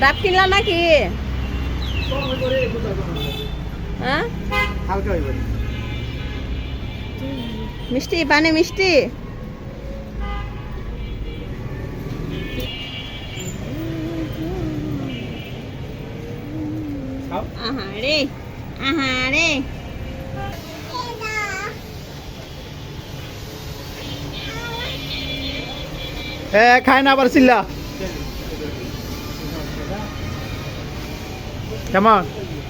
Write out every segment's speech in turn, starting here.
ডাব কিনলা নাকি? হ্যাঁ? হালকা হইব মিষ্টি পানি মিষ্টি? খাও। আহারে আহারে। এ খায় না আবার চিল্লা। কেমন?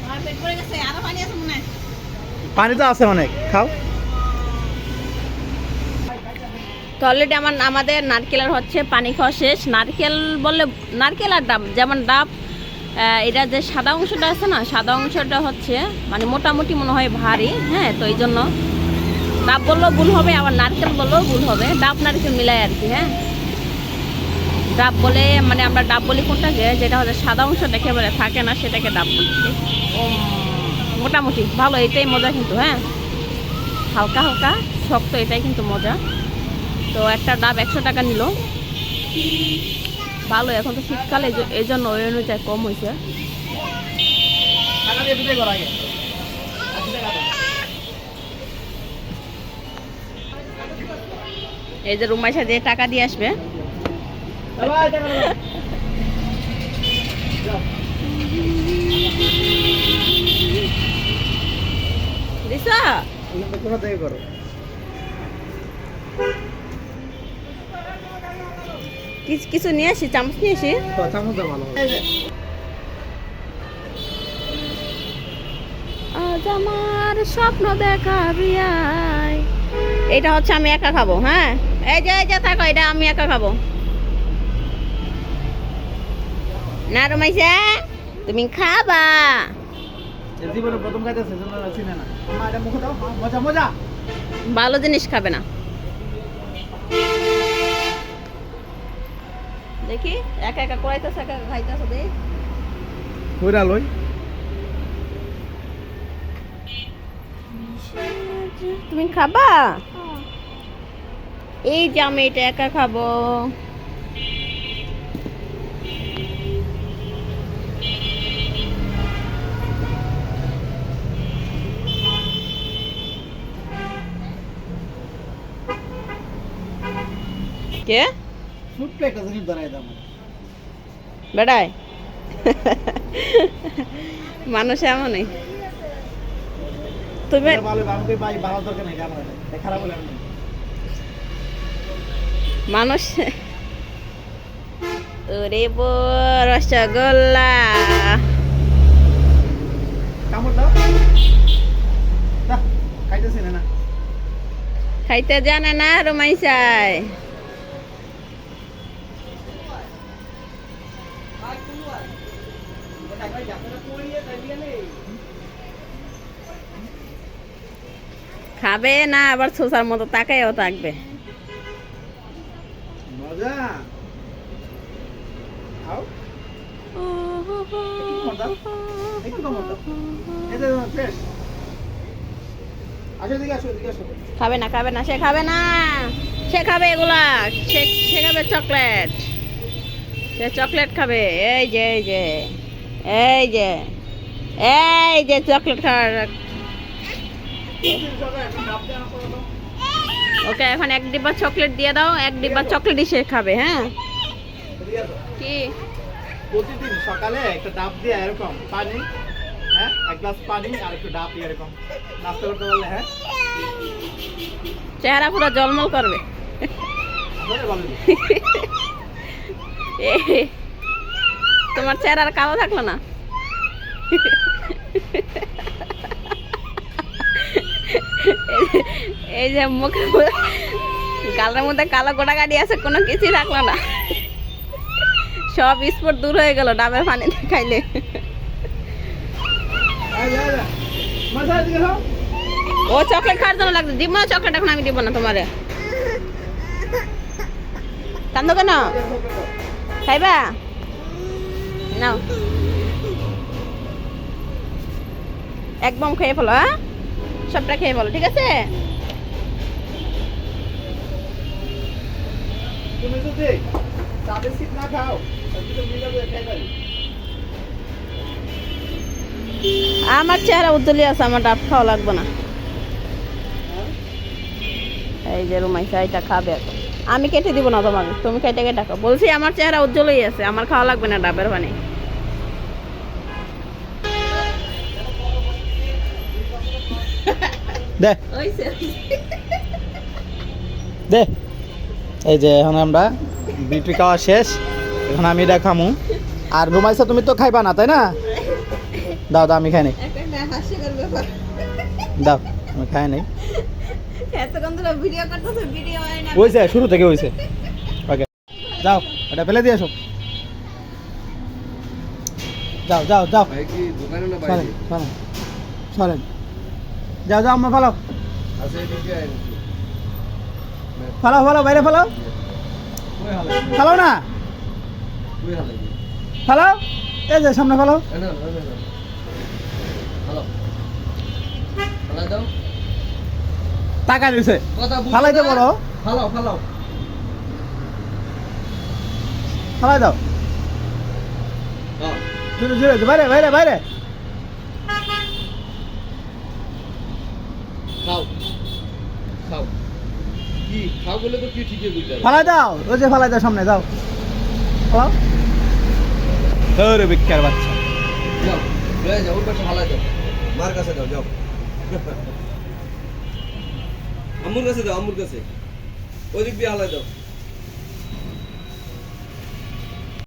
আমার পেট পড়ে গেছে আরও পানি আছে পানি তো আছে অনেক খাও। তো অলরেডি আমার আমাদের নারকেলের হচ্ছে পানি খাওয়া শেষ। নারকেল বললে নারকেল আর ডাব যেমন ডাব এটা যে সাদা অংশটা আছে না সাদা অংশটা হচ্ছে মানে মোটামুটি মনে হয় ভারী হ্যাঁ তো এই জন্য। ডাব বললেও ভুল হবে আবার নারকেল বললেও ভুল হবে। ডাব নারকেল মিলাই আর কি হ্যাঁ। ডাব বলে মানে আমরা ডাব বলি কোনটাকে যেটা হচ্ছে সাদা অংশটা একেবারে থাকে না সেটাকে ডাব বলছি মোটামুটি ভালো এটাই মজা কিন্তু হ্যাঁ? হালকা হালকা শক্ত এটাই কিন্তু মজা। তো একটা ডাব একশো টাকা নিল। ভালো এখন তো শীতকালে এই জন্য ওই অনুযায়ী কম হয়েছে এই যে রুমাইশা দিয়ে টাকা দিয়ে আসবে। কিছু নিয়ে আসি? চামচ নিয়ে আসি? আজ আমার স্বপ্ন দেখা বিয়াই। এটা হচ্ছে আমি একা খাব হ্যাঁ? এই যে এই যে থাকো, এটা আমি একা খাব। না রুমাইশা তুমি খাবা। জীবনে প্রথম খাইতেছে জন্য চিনে না। এটা মুখে দাও। মজা মজা। ভালো জিনিস খাবে না। দেখি একা একা করাইতেছে একা খাইতেছে দেখি। কইরা লই। তুমি খাবা? এই যে আমি এটা একা খাব। কে? ছোট্ট একটা জিনিস দাম বেড়ায়? মানুষ এমনই। তুমি মানুষ ওরে বো রসগোল্লা খাইতে জানে না রুমাইসাই খাবে না আবার সোসার মতো তাকাইও থাকবে। মজা? খাবে না খাবে না সে খাবে না। সে খাবে এগুলা। সে খাবে চকলেট। সে চকলেট খাবে। এই যে এই যে এই যে এই যে চকলেট খাওয়ার ওকে এখন এক ডিব্বা চকলেট দিয়ে দাও এক ডিব্বা চকলেটই সে খাবে হ্যাঁ? কি? প্রতিদিন সকালে একটা ডাব দিয়ে এরকম পানি হ্যাঁ? এক গ্লাস পানি আর একটু ডাব দিয়ে এরকম নাস্তা করতে পারলে হ্যাঁ? চেহারা পুরো জলমল করবে। তোমার চেহারা আর কালো থাকল না? এই যে মুখে গালের মধ্যে কালো গোটা গাড়ি আছে, কোনো কিছুই রাখল না। সব স্পট দূর হয়ে গেল, ডাবের পানি খাইলে ও চকলেট খাওয়ার জন্য লাগছে। দিব চকলেট এখন আমি দিব না তোমারে। কান্দো কেন খাইবা? নাও। একদম খেয়ে ফেলো হ্যাঁ? সবটা খেয়ে বলো ঠিক আছে? আমার চেহারা উদ্দলি আছে আমার ডাব খাওয়া লাগবে না। এই যে রুমাইসা এটা খাবে আমি কেটে দিব না তোমাকে তুমি কেটে কেটে খাও। বলছি আমার চেহারা উজ্জ্বলই আছে আমার খাওয়া লাগবে না ডাবের পানি। দে। দে। এই যে এখন আমরা বিপি খাওয়া শেষ এখন আমি এটা খামু। আর রুমাইসা তুমি তো খাইবা না তাই না? দাও দাও আমি খাই নাই। দাও আমি খাই নাই। হয় হয়েছে শুরু থেকে হয়েছে ওকে যাও এটা ফেলে দিয়ে আসো। যাও যাও যাও। চলেন। চলেন। যাও যাও আমার ফালাও। ফালাও ফালাও বাইরে ফালাও ফালাও না। ফালাও এই যে সামনে ফালাও টাকা দিছে ফালাইতে? বলো। ফালাও ফালাও ফালাই দাও। হ্যাঁ। বাইরে বাইরে বাইরে। খাও। খাও। কি খাও বলে তো কি ঠিকই বুঝতে ফালাই দাও ওই যে ফালাই দাও সামনে দাও ফালাও ধরে বিক্ষার বাচ্চা। যাও লয়ে যাও ওর কাছে ফালাই দাও। মার কাছে দাও যাও। আমুর কাছে দাও আমুর কাছে। ওই দিক দিয়ে হালাই দাও।